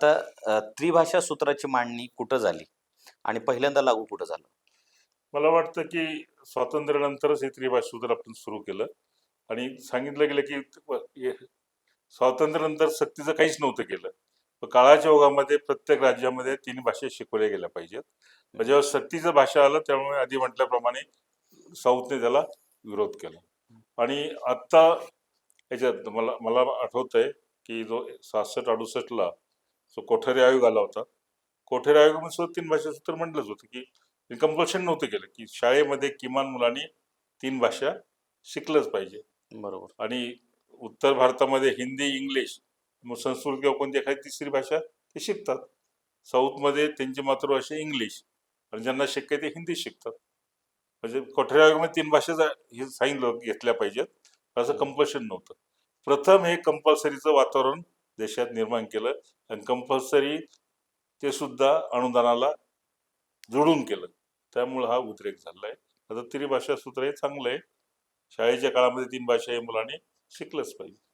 आता त्रिभाषा सूत्राची मांडणी कुठं झाली? आणि पहिल्यांदा लागू कुठं झालं? मला वाटतं की स्वातंत्र्यानंतरच हे त्रिभाषा सूत्र आपण सुरू केलं. आणि सांगितलं गेलं की स्वातंत्र्यानंतर सक्तीचं काहीच नव्हतं केलं. काळाच्या ओघामध्ये प्रत्येक राज्यामध्ये तीन भाषा शिकवल्या गेल्या पाहिजेत. मग जेव्हा सक्तीचं भाषा आलं त्यामुळे आधी म्हटल्याप्रमाणे साऊथने त्याला विरोध केला. आणि आत्ता याच्यात मला मला आठवत आहे की जो सहासष्ट अडुसष्टला जो कोठारी आयोग आला होता. कोठारी आयोगामध्ये सुद्धा तीन भाषा सूत्र म्हटलंच होतं की कंपल्शन नव्हतं केलं की शाळेमध्ये किमान मुलांनी तीन भाषा शिकलंच पाहिजे. बरोबर. आणि उत्तर भारतामध्ये हिंदी इंग्लिश संस्कृत किंवा कोणती एखादी तिसरी भाषा ते शिकतात. साऊथमध्ये त्यांची मातृभाषा इंग्लिश आणि ज्यांना शक्य ते हिंदी शिकतात. म्हणजे कोठऱ्या आयोगामध्ये तीन भाषा हे सांगितलं घेतल्या पाहिजेत असं कंपल्शन नव्हतं. प्रथम हे कंपल्सरीचं वातावरण देशात निर्माण केलं. आणि कंपल्सरी ते सुद्धा अनुदानाला जोडून केलं. त्यामुळं हा उद्रेक झाला आहे आता त्रिभाषा सूत्र हे चांगलं आहे. शाळेच्या काळामध्ये तीन भाषा हे मुलाने शिकलंच पाहिजे.